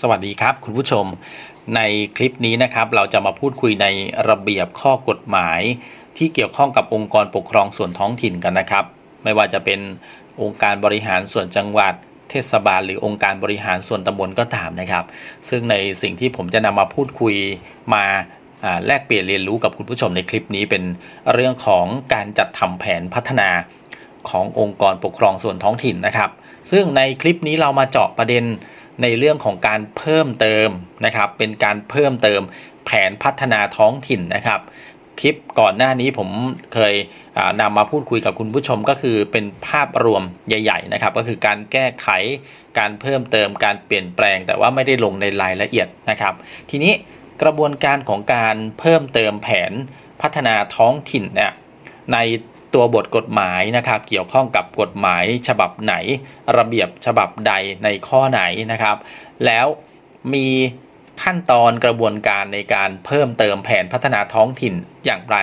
สวัสดีครับคุณผู้ชมในคลิปนี้นะครับเราจะมาพูดคุยในระเบียบข้อกฎหมาย ที่เกี่ยวข้องกับองค์กรปกครองส่วนท้องถิ่นกันนะครับ ไม่ว่าจะเป็นองค์การบริหารส่วนจังหวัด เทศบาล หรือองค์การบริหารส่วนตำบลก็ตามนะครับ ซึ่งในสิ่งที่ผมจะนำมาพูดคุยมาแลกเปลี่ยนเรียนรู้กับคุณผู้ชมในคลิปนี้เป็นเรื่องของการจัดทำแผนพัฒนาขององค์กรปกครองส่วนท้องถิ่นนะครับ ซึ่งในคลิปนี้เรามาเจาะประเด็น ในเรื่องของการเพิ่มเติมนะครับ เป็นการเพิ่มเติมแผนพัฒนาท้องถิ่นนะครับ คลิปก่อนหน้านี้ผมเคยนำมาพูดคุยกับคุณผู้ชมก็คือเป็นภาพรวมใหญ่ ๆ นะครับ ก็คือการแก้ไขการเพิ่มเติมการเปลี่ยนแปลง แต่ว่าไม่ได้ลงในรายละเอียดนะครับ ทีนี้กระบวนการของการเพิ่มเติมแผนพัฒนาท้องถิ่นเนี่ยใน ตัวบทกฎหมายนะครับ เกี่ยวข้องกับกฎหมายฉบับไหน ระเบียบฉบับใดในข้อไหนนะครับ แล้วมีขั้นตอนกระบวนการในการเพิ่มเติมแผนพัฒนาท้องถิ่นอย่างไร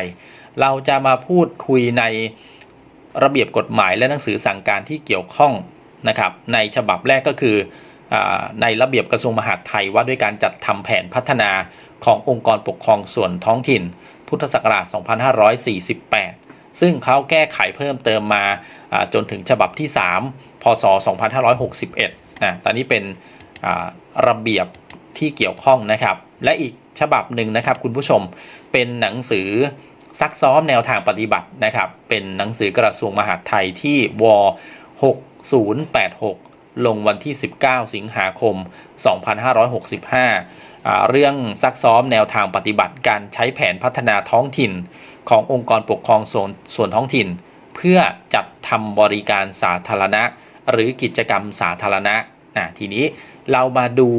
เราจะมาพูดคุยในระเบียบกฎหมายและหนังสือสั่งการที่เกี่ยวข้องนะครับ ในฉบับแรกก็คืออในระเบียบกระทรวงมหาดไทยว่าด้วยการจัดทำแผนพัฒนาขององค์กรปกครองส่วนท้องถิ่น พุทธศักราช 2548 ซึ่งเขาแก้ไขเพิ่มเติมมาจนถึงฉบับที่ 3 พศ 2561 นะ ตอนนี้เป็นระเบียบที่เกี่ยวข้องนะครับ และอีกฉบับหนึ่งนะครับคุณผู้ชม เป็นหนังสือซักซ้อมแนวทางปฏิบัตินะครับ เป็นหนังสือกระทรวงมหาดไทยที่ว6086 ลงวันที่ 19 สิงหาคม 2565 เรื่องซักซ้อมแนวทางปฏิบัติการใช้แผนพัฒนาท้องถิ่น ขององค์กรปกครองส่วนส่วนท้องถิ่น เพื่อจัดทำบริการสาธารณะ หรือกิจกรรมสาธารณะนะทีนี้เรามาดู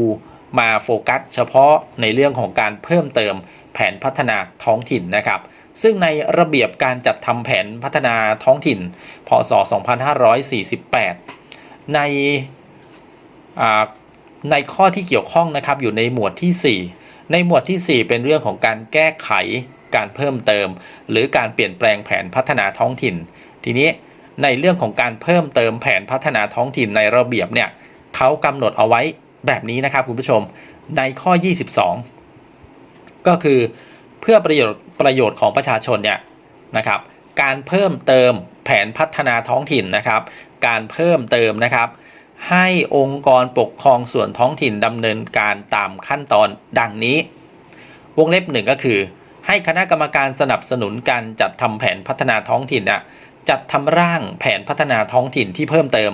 มาโฟกัสเฉพาะในเรื่องของการเพิ่มเติมแผนพัฒนาท้องถิ่นนะครับ ซึ่งในระเบียบการจัดทำแผนพัฒนาท้องถิ่น พศ 2548 ในในข้อที่เกี่ยวข้องนะครับอยู่ในหมวดที่ 4 ในหมวดที่ 4 เป็นเรื่องของการแก้ไข การเพิ่มเติม หรือการเปลี่ยนแปลงแผนพัฒนาท้องถิ่น ทีนี้ในเรื่องของการเพิ่มเติมแผนพัฒนาท้องถิ่นในระเบียบเนี่ยเขากำหนดเอาไว้แบบนี้นะครับคุณผู้ชมในข้อ 22 ก็คือเพื่อประโยชน์ประโยชน์ของประชาชนเนี่ยนะครับ การเพิ่มเติมแผนพัฒนาท้องถิ่นนะครับ การเพิ่มเติมนะครับ ให้องค์กรปกครองส่วนท้องถิ่นดำเนินการตามขั้นตอนดังนี้ วงเล็บหนึ่งก็คือ ให้คณะกรรมการสนับสนุนการจัดทำแผนพัฒนาท้องถิ่นน่ะจัดทำร่างแผนพัฒนาท้องถิ่นที่เพิ่มเติม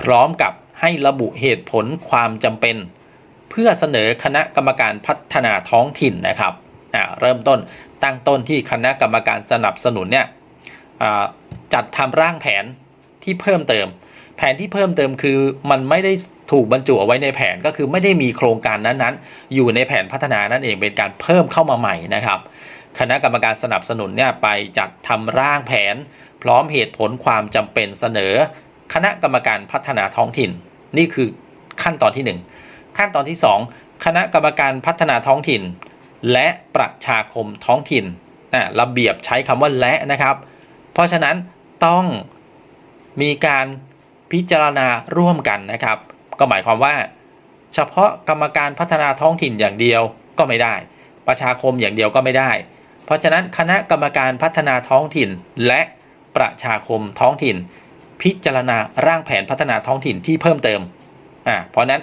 พร้อมกับให้ระบุเหตุผลความจำเป็น เพื่อเสนอคณะกรรมการพัฒนาท้องถิ่นนะครับอ่าเริ่มต้นตั้งต้นที่คณะกรรมการสนับสนุนเนี่ยจัดทำร่างแผนที่เพิ่มเติม ผนที่เพิ่มเติมคือมันไม่ได้ถูกบรรจุเอาไว้ในแผนก็คือไม่ได้มีโครงการนั้นๆ อยู่ในแผนพัฒนานั่นเองเป็นการเพิ่มเข้ามาใหม่นะครับ คณะกรรมการสนับสนุนเนี่ยไปจัดทำร่างแผน พร้อมเหตุผลความจำเป็นเสนอ คณะกรรมการพัฒนาท้องถิ่น นี่คือขั้นตอนที่ 1 ขั้นตอนที่ 2 คณะกรรมการพัฒนาท้องถิ่น และประชาคมท้องถิ่นอะระเบียบใช้คำว่าและนะครับ เพราะฉะนั้นต้องมีการ พิจารณาร่วมกันนะครับ ก็หมายความว่า เฉพาะกรรมการพัฒนาท้องถิ่นอย่างเดียวก็ไม่ได้ ประชาคมอย่างเดียวก็ไม่ได้ เพราะฉะนั้นคณะกรรมการพัฒนาท้องถิ่นและประชาคมท้องถิ่น พิจารณาร่างแผนพัฒนาท้องถิ่นที่เพิ่มเติมอ่าเพราะนั้น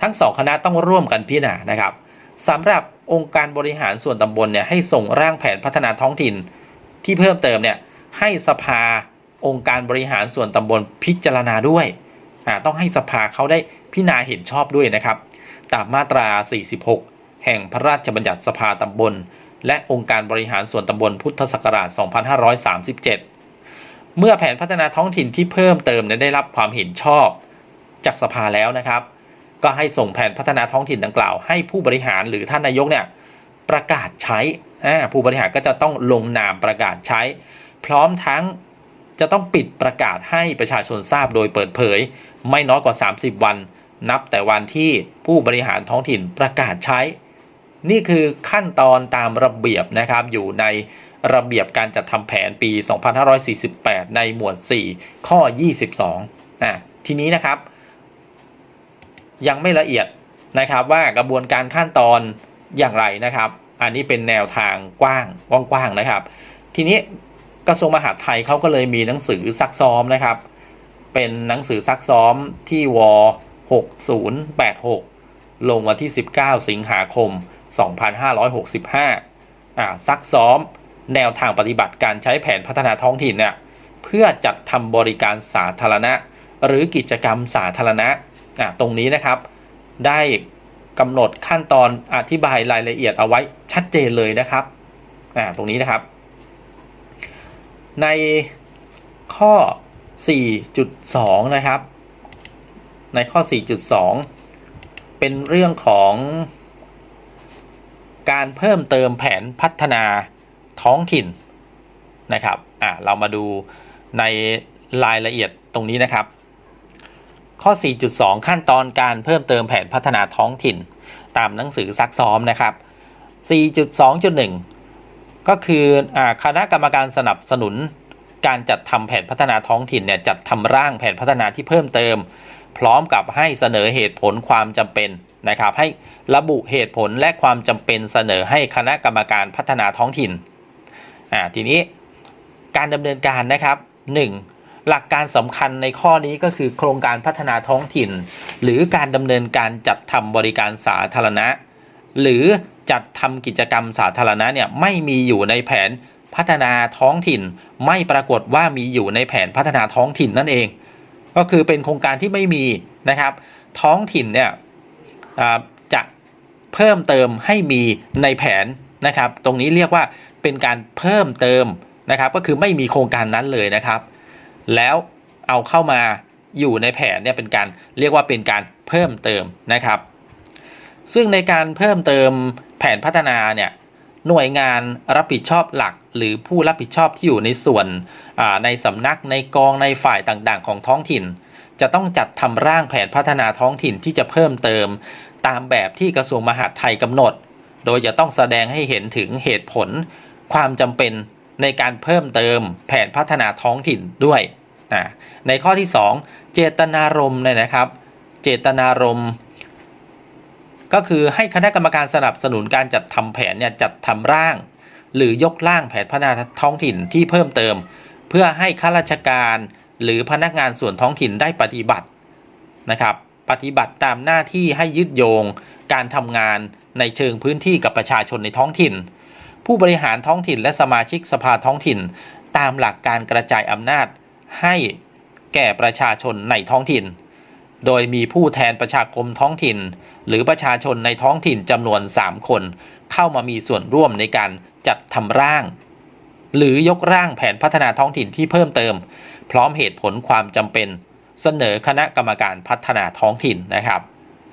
ทั้งสองคณะต้องร่วมกันพิจารณานะครับสำหรับองค์การบริหารส่วนตำบลเนี่ยให้ส่งร่างแผนพัฒนาท้องถิ่นที่เพิ่มเติมเนี่ยให้สภา องค์การบริหารส่วนตำบลพิจารณาด้วย ต้องให้สภาเขาได้พิจารณาเห็นชอบด้วยนะครับ ตามมาตรา 46 แห่งพระราชบัญญัติสภาตำบล และองค์การบริหารส่วนตำบลพุทธศักราช 2537 เมื่อแผนพัฒนาท้องถิ่นที่เพิ่มเติมเนี่ยได้รับความเห็นชอบ จากสภาแล้วนะครับ ก็ให้ส่งแผนพัฒนาท้องถิ่นดังกล่าว ให้ผู้บริหารหรือท่านนายกเนี่ยประกาศใช้ผู้บริหารก็จะต้องลงนามประกาศใช้ พร้อมทั้ง จะต้องปิดประกาศให้ประชาชนทราบโดยเปิดเผย ไม่น้อยกว่า 30 วัน นับแต่วันที่ผู้บริหารท้องถิ่นประกาศใช้ นี่คือขั้นตอนตามระเบียบนะครับอยู่ในระเบียบการจัดทำแผนปี 2548 ในหมวด 4 ข้อ 22อะทีนี้นะครับ ยังไม่ละเอียดนะครับว่ากระบวนการขั้นตอนอย่างไรนะครับ อันนี้เป็นแนวทางกว้างกว้างๆนะครับ ทีนี้ กระทรวงมหาดไทยเขาก็เลยมีหนังสือซักซ้อมนะครับ เป็นหนังสือซักซ้อมที่ว6086 ลงวันที่ 19 สิงหาคม 2565อ่าซักซ้อมแนวทางปฏิบัติการใช้แผนพัฒนาท้องถิ่นเนี่ยเพื่อจัดทำบริการสาธารณะ หรือกิจกรรมสาธารณะอ่าตรงนี้นะครับ ได้กำหนดขั้นตอนอธิบายรายละเอียดเอาไว้ชัดเจนเลยนะครับอ่าตรงนี้นะครับ ในข้อ 4.2 นะครับ ในข้อ 4.2 เป็นเรื่องของการเพิ่มเติมแผนพัฒนาท้องถิ่นนะครับ อ่าเรามาดูในรายละเอียดตรงนี้นะครับ ข้อ 4.2 ขั้นตอนการเพิ่มเติมแผนพัฒนาท้องถิ่น ตามหนังสือซักซ้อมนะครับ 4.2.1 ก็คืออคณะกรรมการสนับสนุน การจัดทำแผนพัฒนาท้องถิ่นเนี่ยจัดทำร่างแผนพัฒนาที่เพิ่มเติม พร้อมกับให้เสนอเหตุผลความจำเป็นนะครับให้ระบุเหตุผลและความจำเป็นเสนอให้คณะกรรมการพัฒนาท้องถิ่นอ่าทีนี้การดำเนินการนะครับ 1. หลักการสำคัญในข้อนี้ก็คือโครงการพัฒนาท้องถิ่น หรือการดำเนินการจัดทำบริการสาธารณะ หรือจัดทำกิจกรรมสาธารณะเนี่ยไม่มีอยู่ในแผนพัฒนาท้องถิ่น ไม่ปรากฏว่ามีอยู่ในแผนพัฒนาท้องถิ่นนั่นเอง ก็คือเป็นโครงการที่ไม่มีนะครับ ท้องถิ่นเนี่ยจะเพิ่มเติมให้มีในแผนนะครับ ตรงนี้เรียกว่าเป็นการเพิ่มเติมนะครับ ก็คือไม่มีโครงการนั้นเลยนะครับ แล้วเอาเข้ามาอยู่ในแผนเนี่ยเป็นการเรียกว่าเป็นการเพิ่มเติมนะครับ ซึ่งในการเพิ่มเติมแผนพัฒนาเนี่ยหน่วยงานรับผิดชอบหลัก หรือผู้รับผิดชอบที่อยู่ในส่วนในสำนักในกองในฝ่ายต่างๆ ของท้องถิ่น จะต้องจัดทำร่างแผนพัฒนาท้องถิ่นที่จะเพิ่มเติม ตามแบบที่กระทรวงมหาดไทยกำหนด โดยจะต้องแสดงให้เห็นถึงเหตุผล ความจำเป็นในการเพิ่มเติมแผนพัฒนาท้องถิ่นด้วยนะในข้อที่ 2 เจตนารมณ์เนี่ยนะครับ เจตนารมณ์ ก็คือให้คณะกรรมการสนับสนุนการจัดทำแผนเนี่ยจัดทำร่าง หรือยกร่างแผนพัฒนาท้องถิ่นที่เพิ่มเติม เพื่อให้ข้าราชการหรือพนักงานส่วนท้องถิ่นได้ปฏิบัตินะครับ ปฏิบัติตามหน้าที่ให้ยึดโยง การทำงานในเชิงพื้นที่กับประชาชนในท้องถิ่น ผู้บริหารท้องถิ่นและสมาชิกสภาท้องถิ่น ตามหลักการกระจายอำนาจให้แก่ประชาชนในท้องถิ่น โดยมีผู้แทนประชาคมท้องถิ่น หรือประชาชนในท้องถิ่นจำนวน 3 คน เข้ามามีส่วนร่วมในการจัดทำร่าง หรือยกร่างแผนพัฒนาท้องถิ่นที่เพิ่มเติม พร้อมเหตุผลความจำเป็น เสนอคณะกรรมการพัฒนาท้องถิ่นนะครับ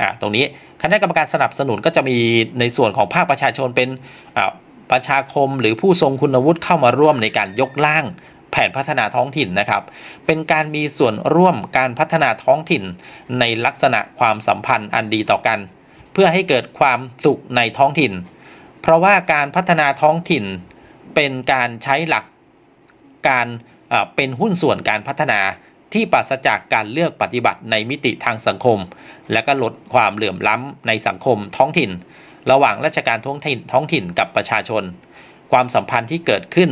อ่าตรงนี้คณะกรรมการสนับสนุนก็จะมีในส่วนของภาคประชาชนเป็นอ่าประชาคมหรือผู้ทรงคุณวุฒิเข้ามาร่วมในการยกร่าง แผนพัฒนาท้องถิ่นนะครับ เป็นการมีส่วนร่วมการพัฒนาท้องถิ่น ในลักษณะความสัมพันธ์อันดีต่อกัน เพื่อให้เกิดความสุขในท้องถิ่น เพราะว่าการพัฒนาท้องถิ่น เป็นการใช้หลักการเป็นหุ้นส่วนการพัฒนาที่ปราศจากการเลือกปฏิบัติในมิติทางสังคม และก็ลดความเหลื่อมล้ำในสังคมท้องถิ่น ระหว่างราชการท้องถิ่นท้องถิ่นกับประชาชน ความสัมพันธ์ที่เกิดขึ้น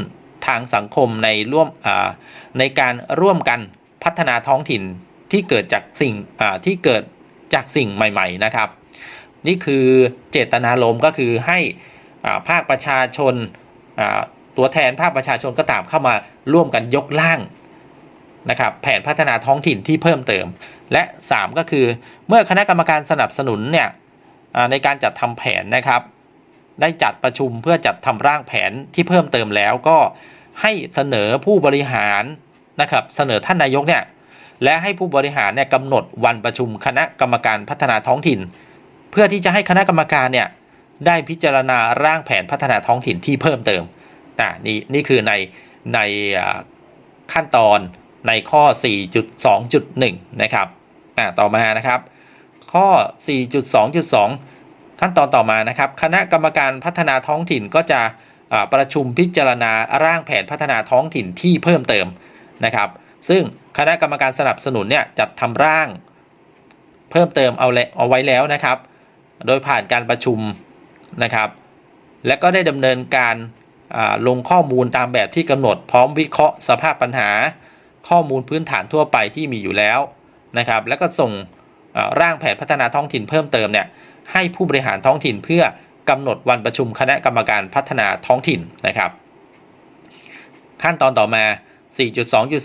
ทางสังคมในร่วมในการร่วมกันพัฒนาท้องถิ่นที่เกิดจากสิ่งที่เกิดจากสิ่งใหม่ ๆ นะครับ นี่คือเจตนารมณ์ก็คือให้ภาคประชาชนตัวแทนภาคประชาชนก็ตามเข้ามาร่วมกันยกร่างนะครับแผนพัฒนาท้องถิ่นที่เพิ่มเติม และ 3 ก็คือเมื่อคณะกรรมการสนับสนุนเนี่ยในการจัดทำแผนนะครับ ได้จัดประชุมเพื่อจัดทำร่างแผนที่เพิ่มเติมแล้วก็ ให้เสนอผู้บริหารนะครับเสนอท่านนายกเนี่ยและให้ผู้บริหารเนี่ยกำหนดวันประชุมคณะกรรมการพัฒนาท้องถิ่น เพื่อที่จะให้คณะกรรมการเนี่ยได้พิจารณาร่างแผนพัฒนาท้องถิ่นที่เพิ่มเติมอ่านี่นี่คือในในขั้นตอนในข้อ 4.2.1 นะครับอ่าต่อมานะครับ ข้อ 4.2.2 ขั้นตอนต่อมานะครับ คณะกรรมการพัฒนาท้องถิ่นก็จะ ประชุมพิจารณาร่างแผนพัฒนาท้องถิ่นที่เพิ่มเติมนะครับ ซึ่งคณะกรรมการสนับสนุนเนี่ยจัดทำร่างเพิ่มเติมเอาเอาไว้แล้วนะครับ โดยผ่านการประชุมนะครับ และก็ได้ดำเนินการลงข้อมูลตามแบบที่กำหนดพร้อมวิเคราะห์สภาพปัญหา ข้อมูลพื้นฐานทั่วไปที่มีอยู่แล้วนะครับ แล้วก็ส่งร่างแผนพัฒนาท้องถิ่นเพิ่มเติมเนี่ยให้ผู้บริหารท้องถิ่นเพื่อ กำหนดวันประชุมคณะกรรมการพัฒนาท้องถิ่นนะครับ ขั้นตอนต่อมา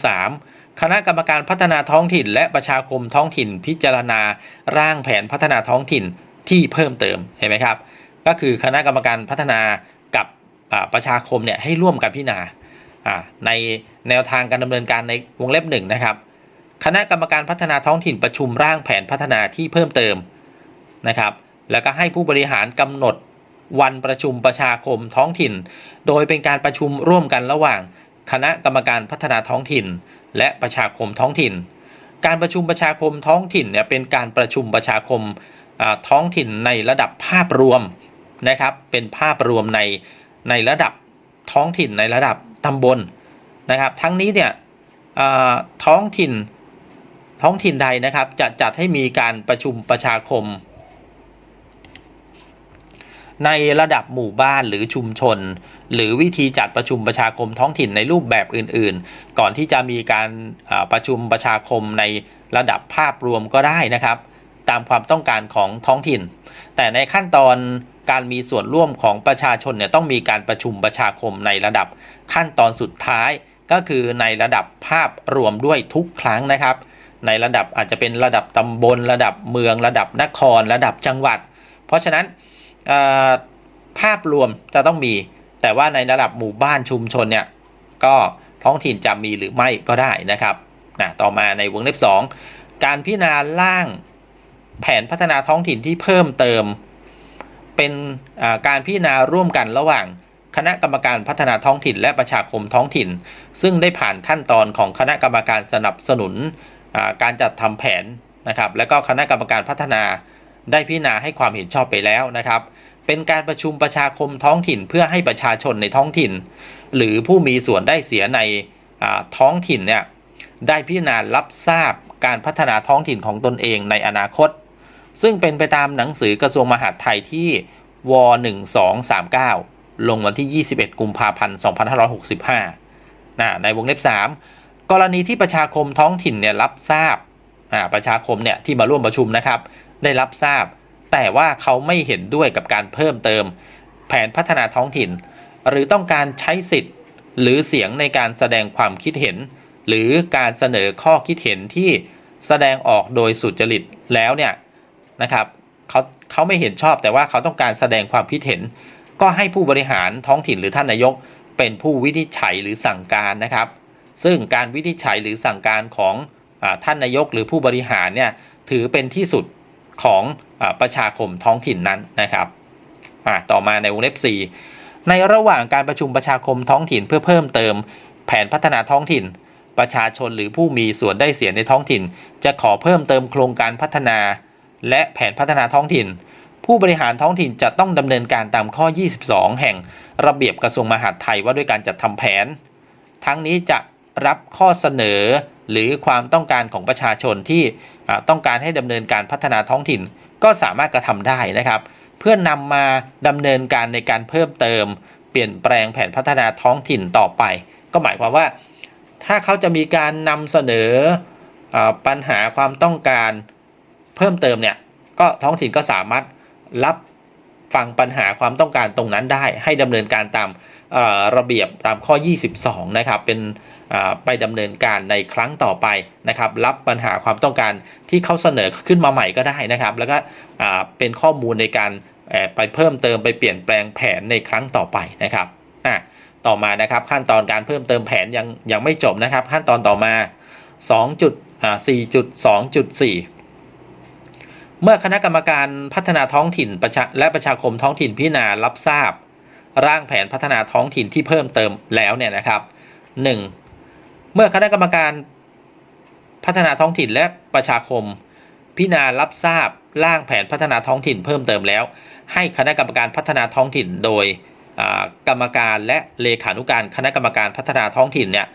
4.2.3 คณะกรรมการพัฒนาท้องถิ่น และประชาคมท้องถิ่นพิจารณาร่างแผนพัฒนาท้องถิ่นที่เพิ่มเติมเห็นไหมครับ ก็คือคณะกรรมการพัฒนากับประชาคมเนี่ยให้ร่วมกันพิจารณาอ่าในแนวทางการดำเนินการในวงเล็บหนึ่งนะครับ คณะกรรมการพัฒนาท้องถิ่นประชุมร่างแผนพัฒนาที่เพิ่มเติมนะครับ แล้วก็ให้ผู้บริหารกำหนด วันประชุมประชาคมท้องถิ่น โดยเป็นการประชุมร่วมกันระหว่าง คณะกรรมการพัฒนาท้องถิ่น และประชาคมท้องถิ่น การประชุมประชาคมท้องถิ่นเนี่ยเป็นการประชุมประชาคมท้องถิ่นในระดับภาพรวมนะครับ เป็นภาพรวมในในระดับท้องถิ่นในระดับตำบลนะครับ ทั้งนี้เนี่ยท้องถิ่นท้องถิ่นใดนะครับจะจัดให้มีการประชุมประชาคม ในระดับหมู่บ้านหรือชุมชน หรือวิธีจัดประชุมประชาคมท้องถิ่นในรูปแบบอื่นๆ ก่อนที่จะมีการประชุมประชาคมในระดับภาพรวมก็ได้นะครับ ตามความต้องการของท้องถิ่น แต่ในขั้นตอนการมีส่วนร่วมของประชาชนเนี่ยต้องมีการประชุมประชาคมในระดับขั้นตอนสุดท้าย ก็คือในระดับภาพรวมด้วยทุกครั้งนะครับ ในระดับอาจจะเป็นระดับตำบล ระดับเมือง ระดับนคร ระดับจังหวัด เพราะฉะนั้น ภาพรวมจะต้องมี แต่ว่าในระดับหมู่บ้านชุมชนเนี่ยก็ท้องถิ่นจะมีหรือไม่ก็ได้นะครับนะต่อมาในวงเล็บ 2 การพิจารณาร่างแผนพัฒนาท้องถิ่นที่เพิ่มเติม เป็นการพิจารณาร่วมกันระหว่างคณะกรรมการพัฒนาท้องถิ่น และประชาคมท้องถิ่น ซึ่งได้ผ่านขั้นตอนของคณะกรรมการสนับสนุนการจัดทำแผนนะครับ และก็คณะกรรมการพัฒนา ได้พิจารณาให้ความเห็นชอบไปแล้วนะครับ เป็นการประชุมประชาคมท้องถิ่นเพื่อให้ประชาชนในท้องถิ่น หรือผู้มีส่วนได้เสียในท้องถิ่นเนี่ยได้พิจารณารับทราบการพัฒนาท้องถิ่นของตนเองในอนาคต ซึ่งเป็นไปตามหนังสือกระทรวงมหาดไทยที่ว1239 ลงวันที่ 21 กุมภาพันธ์ 2565 นะในวงเล็บ 3 กรณีที่ประชาคมท้องถิ่นเนี่ยรับทราบประชาคมเนี่ยที่มาร่วมประชุมนะครับ ได้รับทราบ แต่ว่าเขาไม่เห็นด้วยกับการเพิ่มเติม แผนพัฒนาท้องถิ่น หรือต้องการใช้สิทธิ์ หรือเสียงในการแสดงความคิดเห็น หรือการเสนอข้อคิดเห็นที่แสดงออกโดยสุจริตแล้วเนี่ยนะครับเขาเขาไม่เห็นชอบแต่ว่าเขาต้องการแสดงความคิดเห็น ก็ให้ผู้บริหารท้องถิ่นหรือท่านนายก เป็นผู้วินิจฉัยหรือสั่งการนะครับ ซึ่งการวินิจฉัยหรือสั่งการของอท่านนายกหรือผู้บริหารเนี่ยถือเป็นที่สุด ของอประชาคมท้องถิ่นนั้นนะครับต่อมาในวงเล็บ 4 ในระหว่างการประชุมประชาคมท้องถิ่นเพื่อเพิ่มเติม แผนพัฒนาท้องถิ่น ประชาชนหรือผู้มีส่วนได้เสียในท้องถิ่น จะขอเพิ่มเติมโครงการพัฒนา และแผนพัฒนาท้องถิ่น ผู้บริหารท้องถิ่นจะต้องดำเนินการตามข้อ 22 แห่งระเบียบกระทรวงมหาดไทยว่าด้วยการจัดทำแผน ทั้งนี้จะรับข้อเสนอ หรือความต้องการของประชาชนที่ต้องการให้ดำเนินการพัฒนาท้องถิ่น ก็สามารถกระทำได้นะครับ เพื่อนนำมาดำเนินการในการเพิ่มเติม เปลี่ยนแปลงแผนพัฒนาท้องถิ่นต่อไป ก็หมายความว่า ถ้าเขาจะมีการนำเสนออปัญหาความต้องการเพิ่มเติมเนี่ยก็ท้องถิ่นก็สามารถรับฟังปัญหาความต้องการตรงนั้นได้ ให้ดำเนินการตามระเบียบตามข้อ 22 นะครับ เป็น ไปดำเนินการในครั้งต่อไปนะครับรับปัญหาความต้องการที่เขาเสนอขึ้นมาใหม่ก็ได้นะครับ แล้วก็เป็นข้อมูลในการไปเพิ่มเติมไปเปลี่ยนแปลงแผนในครั้งต่อไปนะครับต่อมานะครับขั้นตอนการเพิ่มเติมแผนยังยังไม่จบนะครับ ขั้นตอนต่อมา2จุดอ่า4.2.4เมื่อคณะกรรมการพัฒนาท้องถิ่นประชาและประชาคมท้องถิ่นพิจารณารับทราบ ร่างแผนพัฒนาท้องถิ่นที่เพิ่มเติมแล้วเนี่ยนะครับ 1. เมื่อคณะกรรมการพัฒนาท้องถิ่นและประชาคม พิจารณารับทราบร่างแผนพัฒนาท้องถิ่นเพิ่มเติมแล้ว ให้คณะกรรมการพัฒนาท้องถิ่นโดยกรรมการและเลขานุการคณะกรรมการพัฒนาท้องถิ่นเนี่ย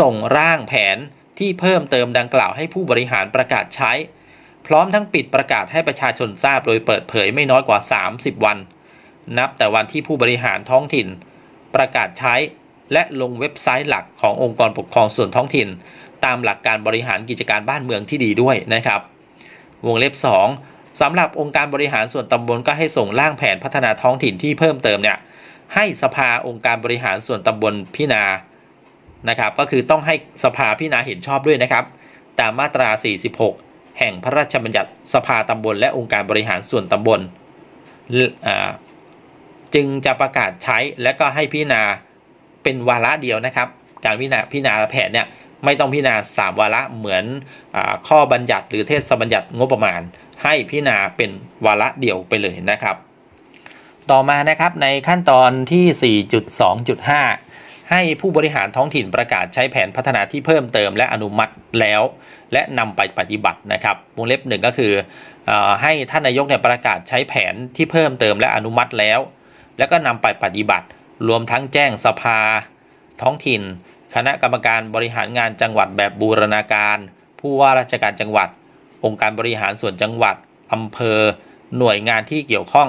ส่งร่างแผนที่เพิ่มเติมดังกล่าวให้ผู้บริหารประกาศใช้ พร้อมทั้งปิดประกาศให้ประชาชนทราบโดยเปิดเผยไม่น้อยกว่า 30 วัน นับแต่วันที่ผู้บริหารท้องถิ่นประกาศใช้ และลงเว็บไซต์หลักขององค์กรปกครองส่วนท้องถิ่น ตามหลักการบริหารกิจการบ้านเมืองที่ดีด้วยนะครับ วงเล็บ 2สำหรับองค์การบริหารส่วนตำบลก็ให้ส่งร่างแผนพัฒนาท้องถิ่นที่เพิ่มเติมเนี่ยให้สภาองค์การบริหารส่วนตำบลพิจารณานะครับ ก็คือต้องให้สภาพิจารณาเห็นชอบด้วยนะครับ ตามมาตรา 46 แห่งพระราชบัญญัติสภาตำบล และองค์การบริหารส่วนตำบล จึงจะประกาศใช้และก็ให้พิจารณา เป็นวาระเดียวนะครับ การพิจารณาพิจารณาแผนเนี่ยไม่ต้องพิจารณาสามวาระเหมือนอข้อบัญญัติหรือเทศบัญญัติงบประมาณ ให้พิจารณาเป็นวาระเดียวไปเลยนะครับ ต่อมานะครับในขั้นตอนที่ 4.2.5 ให้ผู้บริหารท้องถิ่นประกาศใช้แผนพัฒนาที่เพิ่มเติมและอนุมัติแล้ว และนำไปปฏิบัตินะครับวงเล็บหนึ่งก็คืออให้ท่านนายกเนี่ยประกาศใช้แผนที่เพิ่มเติมและอนุมัติแล้ว แล้วก็นำไปปฏิบัติ รวมทั้งแจ้งสภา ท้องถิ่น คณะกรรมการบริหารงานจังหวัดแบบบูรณาการ ผู้ว่าราชการจังหวัด องค์การบริหารส่วนจังหวัดอำเภอ หน่วยงานที่เกี่ยวข้อง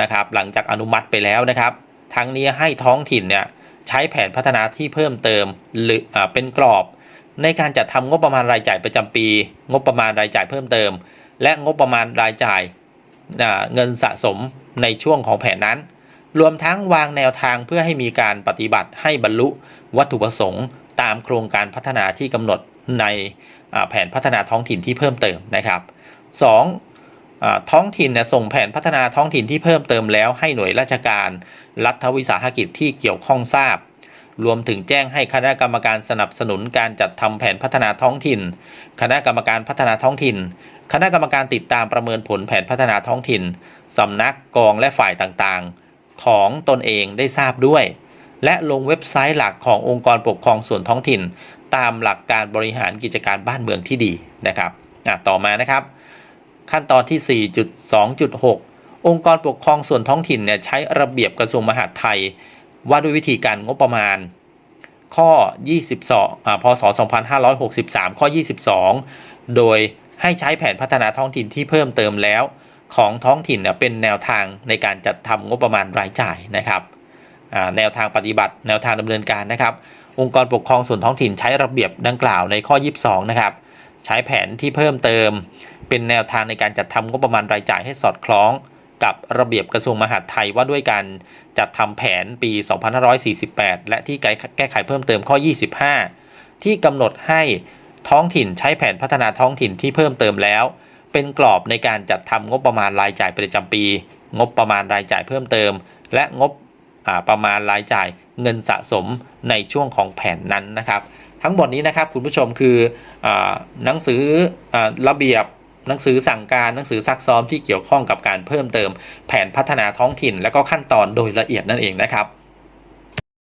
นะครับ หลังจากอนุมัติไปแล้วนะครับ ทั้งนี้ให้ท้องถิ่นเนี่ยใช้แผนพัฒนาที่เพิ่มเติมหรืออเป็นกรอบ ในการจัดทำงบประมาณรายจ่ายประจำปี งบประมาณรายจ่ายเพิ่มเติม และงบประมาณรายจ่ายเงินสะสมในช่วงของแผนนั้น รวมทั้งวางแนวทางเพื่อให้มีการปฏิบัติให้บรรลุวัตถุประสงค์ ตามโครงการพัฒนาที่กำหนดในแผนพัฒนาท้องถิ่นที่เพิ่มเติมนะครับ 2. อ่าท้องถิ่นส่งแผนพัฒนาท้องถิ่นที่เพิ่มเติมแล้วให้หน่วยราชการ รัฐวิสาหกิจที่เกี่ยวข้องทราบ รวมถึงแจ้งให้คณะกรรมการสนับสนุนการจัดทำแผนพัฒนาท้องถิ่น คณะกรรมการพัฒนาท้องถิ่น คณะกรรมการติดตามประเมินผลแผนพัฒนาท้องถิ่นสำนักกองและฝ่ายต่างๆ ของตนเองได้ทราบด้วย และลงเว็บไซต์หลักขององค์กรปกครองส่วนท้องถิ่น ตามหลักการบริหารกิจการบ้านเมืองที่ดีนะครับต่อมานะครับ ขั้นตอนที่ 4.2.6 องค์กรปกครองส่วนท้องถิ่นเนี่ยใช้ระเบียบกระทรวงมหาดไทย ว่าด้วยวิธีการงบประมาณ ข้อ 22อพศ 2563 ข้อ 22 โดยให้ใช้แผนพัฒนาท้องถิ่นที่เพิ่มเติมแล้ว ของท้องถิ่นเนี่ยเป็นแนวทางในการจัดทำงบประมาณรายจ่ายนะครับแนวทางปฏิบัติ แนวทางดำเนินการนะครับ องค์กรปกครองส่วนท้องถิ่นใช้ระเบียบดังกล่าวในข้อ 22 นะครับ ใช้แผนที่เพิ่มเติม เป็นแนวทางในการจัดทำงบประมาณรายจ่ายให้สอดคล้อง กับระเบียบกระทรวงมหาดไทยว่าด้วยการจัดทำแผนปี 2548 และที่แก้ไขเพิ่มเติมข้อ 25 ที่กำหนดให้ท้องถิ่นใช้แผนพัฒนาท้องถิ่นที่เพิ่มเติมแล้ว เป็นกรอบในการจัดทำงบประมาณรายจ่ายประจำปี งบประมาณรายจ่ายเพิ่มเติม และงบประมาณรายจ่ายเงินสะสมในช่วงของแผนนั้นนะครับ ทั้งหมดนี้นะครับคุณผู้ชมคืออหนังสืออระเบียบหนังสือสั่งการหนังสือซักซ้อมที่เกี่ยวข้องกับการเพิ่มเติม แผนพัฒนาท้องถิ่น และก็ขั้นตอนโดยละเอียดนั่นเองนะครับ